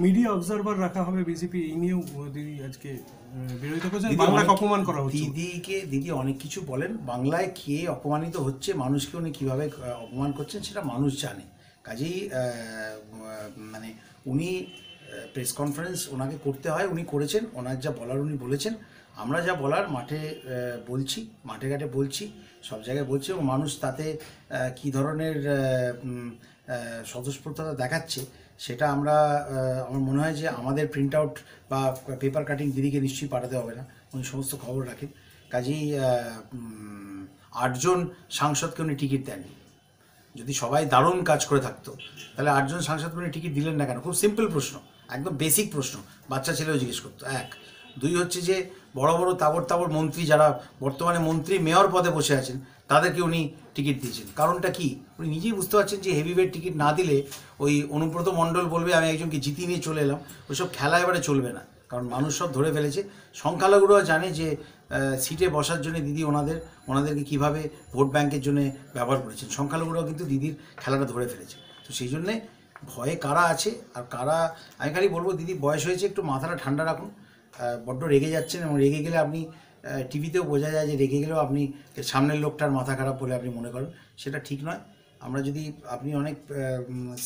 Media observer রাখা হবে BJP এই নিয়েও দিদি আজকে বিরোধিতা করছেন। বাংলাকে অপমান করা হচ্ছে। দিদিকে দিদি অনেক কিছু বলেন। বাংলায় কে অপমানিত হচ্ছে মানুষকে উনি কীভাবে অপমান করছেন সেটা মানুষ জানে। কাজেই আহ, মানে উনি প্রেস কনফারেন্স ওনাকে করতে হয়, উনি করেছেন, ওনার যা বলার উনি বলেছেন। আমরা যা বলার মাঠে বলছি, মাঠে ঘাটে বলছি, সব জায়গায় বলছি এবং মানুষ তাতে কী ধরনের স্বতঃস্ফূর্ততা দেখাচ্ছে সেটা আমরা আমার মনে হয় যে আমাদের প্রিন্ট আউট বা পেপার কাটিং দিদিকে নিশ্চয়ই পাঠাতে হবে না। উনি সমস্ত খবর রাখেন। কাজেই আটজন সাংসদকে উনি টিকিট দেননি। যদি সবাই দারুণ কাজ করে থাকতো, তাহলে আটজন সাংসদকে উনি টিকিট দিলেন না কেন? খুব সিম্পল প্রশ্ন। একদম বেসিক প্রশ্ন। বাচ্চা ছেলেও জিজ্ঞেস করতো। এক। দুই হচ্ছে যে, বড় বড় তাবর তাবর মন্ত্রী যারা বর্তমানে মন্ত্রী, মেয়র পদে বসে আছেন, তাদেরকে উনি টিকিট দিয়েছেন। কারণটা কি? উনি নিজেই বুঝতে পারছেন যে হেভি ওয়েট টিকিট না দিলে ওই অনুব্রত মণ্ডল বলবে, আমি একজনকে জিতিয়ে নিয়ে চলে এলাম। ওইসব খেলা এবারে চলবে না। কারণ মানুষ সব ধরে ফেলেছে। সংখ্যালঘুরাও জানে যে সিটে বসার জন্য দিদি ওনাদের, ওনাদেরকে কীভাবে ভোট ব্যাংকের জন্য ব্যবহার করেছেন। সংখ্যালঘুরাও কিন্তু দিদির খেলাটা ধরে ফেলেছে। তো সেই জন্যে ভয়ে কারা আছে আর কারা, আমি খালি বলব দিদি, বয়স হয়েছে, একটু মাথাটা ঠান্ডা রাখুন। বড্ড রেগে যাচ্ছেন এবং রেগে গেলে আপনি টিভিতেও বোঝা যায় যে রেগে গেলেও আপনি সামনের লোকটার মাথা খারাপ বলে আপনি মনে করেন। সেটা ঠিক নয়। আমরা যদি, আপনি অনেক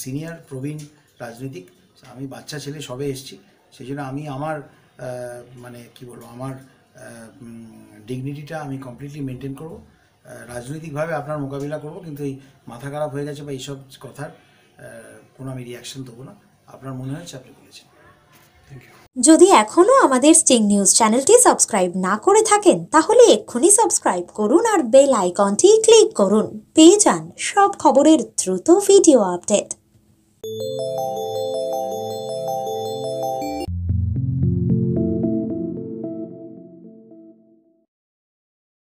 সিনিয়র প্রবীণ রাজনীতিক, আমি বাচ্চা ছেলে সবে এসছি, সেই জন্য আমি আমার মানে কি বলব, আমার ডিগনিটিটা আমি কমপ্লিটলি মেনটেন করব। রাজনৈতিকভাবে আপনার মোকাবিলা করব, কিন্তু এই মাথা খারাপ হয়ে গেছে বা এইসব কথার কোনো আমি রিয়াকশন দেবো না। আপনার মনে হয়েছে আপনি বলেছেন। যদি এখনও আমাদের স্টিং নিউজ চ্যানেলটি সাবস্ক্রাইব না করে থাকেন, তাহলে এক্ষুনি সাবস্ক্রাইব করুন আর বেল আইকনটি ক্লিক করুন। পেয়ে যান সব খবরের দ্রুত ভিডিও আপডেট